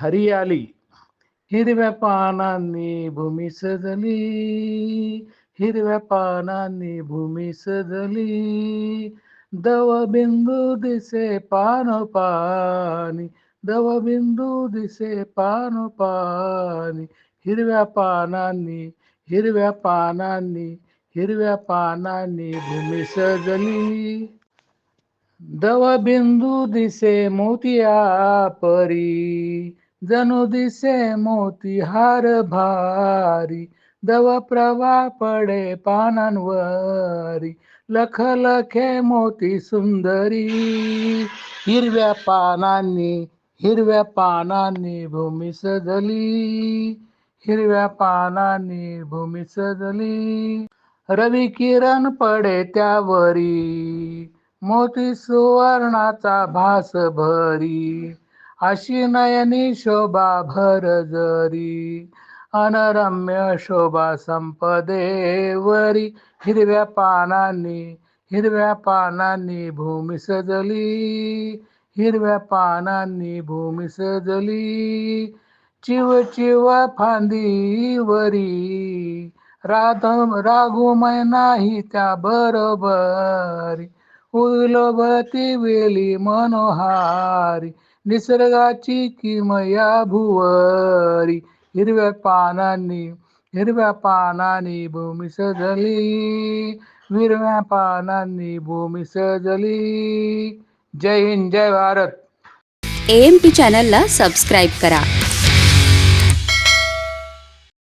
हरियाली हिरव्या पानांनी भूमी सजली हिरव्या पानांनी भूमी सजली दव बिंदू दिसे पान पानी दिसे पानपानी हिरव्या पानांनी हिरव्या पानांनी हिरव्या पानांनी भूमी सजली दव बिंदू दिसे मोतिया परी जणू दिसे मोती हार भारी दव प्रभा पडे पानांवरी लख लखे मोती सुंदरी. हिरव्या पानांनी हिरव्या पानांनी भूमी सजली. हिरव्या पानांनी भूमी सजली. रवी किरण पडे त्यावरी मोती सुवर्णाचा भास भरी. अशी नयनी शोभा भर जरी अनरम्य शोभा संपदेवरी हिरव्या पानांनी हिरव्या पानांनी भूमी सजली हिरव्या पानांनी भूमी सजली चिव चिव फांदीवरी राध राघुमय नाही त्या बरोबरी उलोभती वेली मनोहारी निसर्गाची किमया भुवरी. हिरव्या पानांनी हिरव्या पानांनी भूमी सजली. हिरव्या पानांनी भूमी सजली. जय हिंद जय भारत. एम पी चॅनलला सबस्क्राईब करा.